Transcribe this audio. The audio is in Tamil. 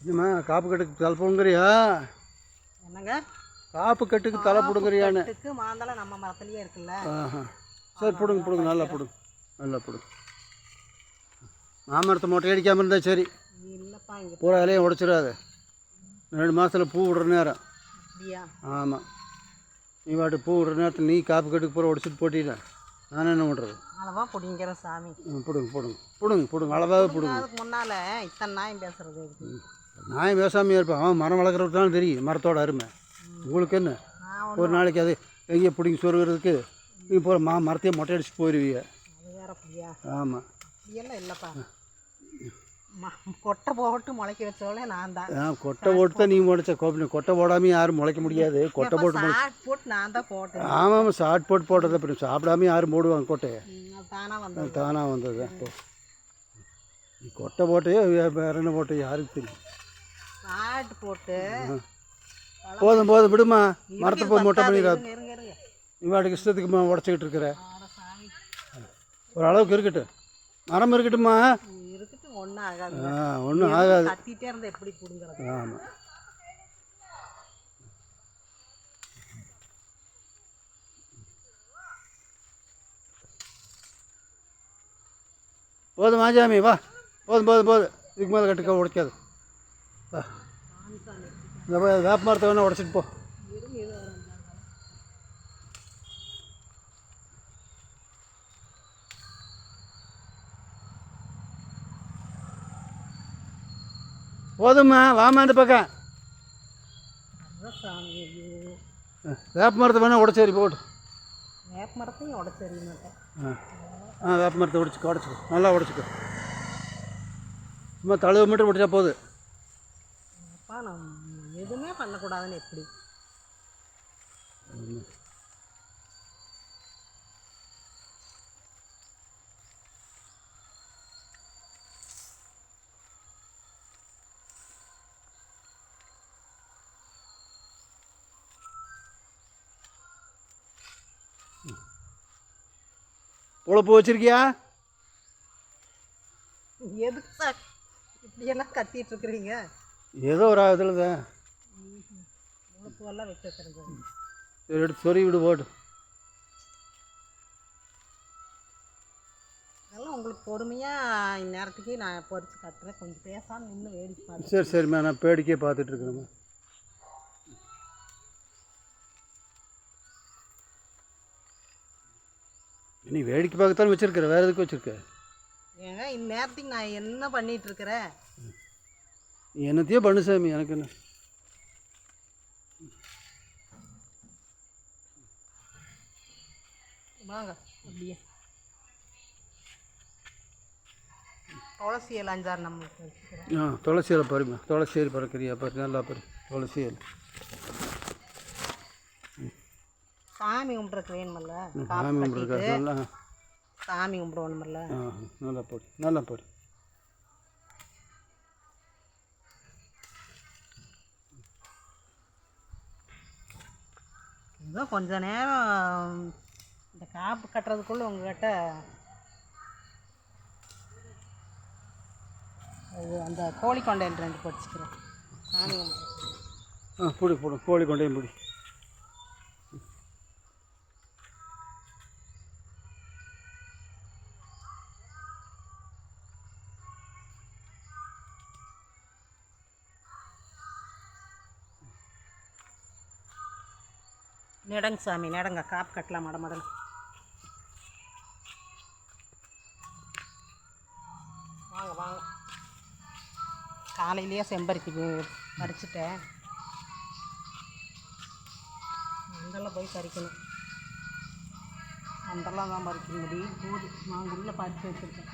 என்னம்மா காப்பு கட்டுக்கு தலை போடுங்கிறியா? என்னங்க? காப்பு கட்டுக்கு தலை போடுங்கிறியான்னு. கட்டுக்கு மாந்தளம் நம்ம மரத்துலயே இருக்குல்ல. ஆஹா. சரி பிடுங்க பிடுங்க நல்லா பிடுங்க நல்லா பிடுங்க. மாமரத்தை மொட்டை அடிக்காமல் இருந்தால் சரி. இல்லப்பா இங்க பூரா இலையும் உடச்சிடாத. ரெண்டு மாதத்தில் பூ விடுற நேரம். அப்படியா? ஆமாம் நீ பாட்டு பூ விடுற நேரத்தில் நீ காப்பு கட்டுக்கு பூரா உடச்சிட்டு போட்டினா நான் என்ன பண்ணுறது அளவா பிடிங்கிற சாமி. ம், பிடுங்க பிடுங்க. பிடுங்க பிடுங்க. அளவாக பிடுங்க. அதுக்கு முன்னால இத்தனை நாயம் பேசுறது. இருக்கு நான் பேசாமையாக இருப்பேன். அவன் மரம் வளர்க்குறதுக்கு தான் தெரியும் மரத்தோட அருமை. உங்களுக்கு என்ன? ஒரு நாளைக்கு அது எங்கேயோ பிடிங்கி சொருகிறதுக்கு நீ போகிற மா மரத்தையே மொட்டை அடிச்சு போயிடுவீங்க ஆமாம் அப்படியெல்லாம் இல்லைப்பா. ம- கொட்டை போட்டு முளைக்க வச்சவளே நான் தான். ஆ கொட்டை போட்டு தான் நீ முளைச்ச கோப்பி கொட்டை போடாமல் யாரும் முளைக்க முடியாது. கொட்டை போட்டு போட்டு நான் தான் போட்டேன். ஆமாம் ஷார்ட் போட்டு போட்டதை அப்புறம் சாப்பிடாம யாரும் போடுவாங்க கொட்டையை. ம், அது தானா வந்தது. தானாக வந்தது. கொட்டை போட்டையோ வேற என்ன போட்டோ யாருக்கு தெரியும்? சாட் போட்டு போதும் போதும் விடுமா. மரத்தை போய் மொட்டை பண்ணிடாது நீ வாட்டுக்கு இஷ்டத்துக்கு உடச்சிக்கிட்டு இருக்கிற. ஒரு அளவுக்கு இருக்கட்டும். மரம் இருக்கட்டுமா ஆ ஒன்றும் ஆகாது. கத்திட்டே இருந்தா எப்படி பிடுங்குறது? ஆமாம் போதும் மாஜாமி வா. போதும் போதும் போதும். இதுக்கு மேலே கட்டுக்க உடைக்காது. வா. இந்த பா- வேப்ப மரத்தை வேணால் உடச்சிட்டு போ. போதும்மா வாமா இந்த பக்கம். வேப்ப மரத்தை வேணால் உடச்சேரி போட்டு. வேப்ப மரத்தையும் உடச்சு எறிய மாட்டேன் ஆ ஆ வேப்ப மரத்தை உடச்சிக்கோ உடச்சிக்கோ. நல்லா உடச்சிக்கோ. சும்மா தழுவ மட்டும் உடைச்சா போகுது பண்ணக்கூடாதுன்னு எப்படி? உழப்பு வச்சிருக்கியா? எதுக்கு சார்? இப்படியெல்லாம் கத்திட்டு இருக்கிறீங்க. ஏதோ ஒரு இதில் தான். உழுப்புவெல்லாம் வச்சு வச்சுருங்க சரி எடுத்து சொறி விடு போட்டு. அதெல்லாம் உங்களுக்கு பொறுமையாக இந்நேரத்துக்கு நான் பொறிச்சு கட்டுறேன். கொஞ்சம் பேசாமல் இன்னும் வேடிக்கை பார்த்து சரி சரிம்மா நான் பேடிக்கே பார்த்துட்டு இருக்கிறேம்மா. நீ வேடிக்கை பார்க்கத்தான் வச்சிருக்கிற? வேறு எதுக்கு வச்சிருக்க? ஏங்க இந்நேரத்துக்கு நான் என்ன பண்ணிட்டு இருக்கிறேன்? நீ என்னத்தையோ பண்ணு சாமி எனக்கு என்ன? வாங்க அப்படியே. துளசி இலை அஞ்சாறு நம்மளுக்கு ஆ துளசி இலை பாருமா துளசி இலை பறக்கிறியா பாரு நல்லா பாரு துளசி இலை சாமி கும்பிட்றதுக்கு வேணுமில்ல? சாமி கும்பிட்ருக்கா நல்லா சாமி கும்பிடுவோணுமில்ல ஆ நல்லா போடு நல்லா போடு. கொஞ்ச நேரம் காப்பு கட்டுறதுக்குள்ள உங்ககிட்ட அது அந்த கோழி கொண்டையில் ரெண்டு படிச்சுக்கிறேன் சாமி ஆ பிடி போடு. கோழி கொண்டையும் பிடி. நெடங்க சாமி நெடங்க. காப்பு கட்டலாம் மட மடல் காலையிலேயே செம்பருத்தி பறிச்சிட்டேன் பறிச்சுட்டேன். அந்தெல்லாம் போய் பறிக்கணும். அந்தெல்லாம் தான் பறிக்க முடியும். போது நான் உள்ளே பறித்து வச்சுருக்கேன்.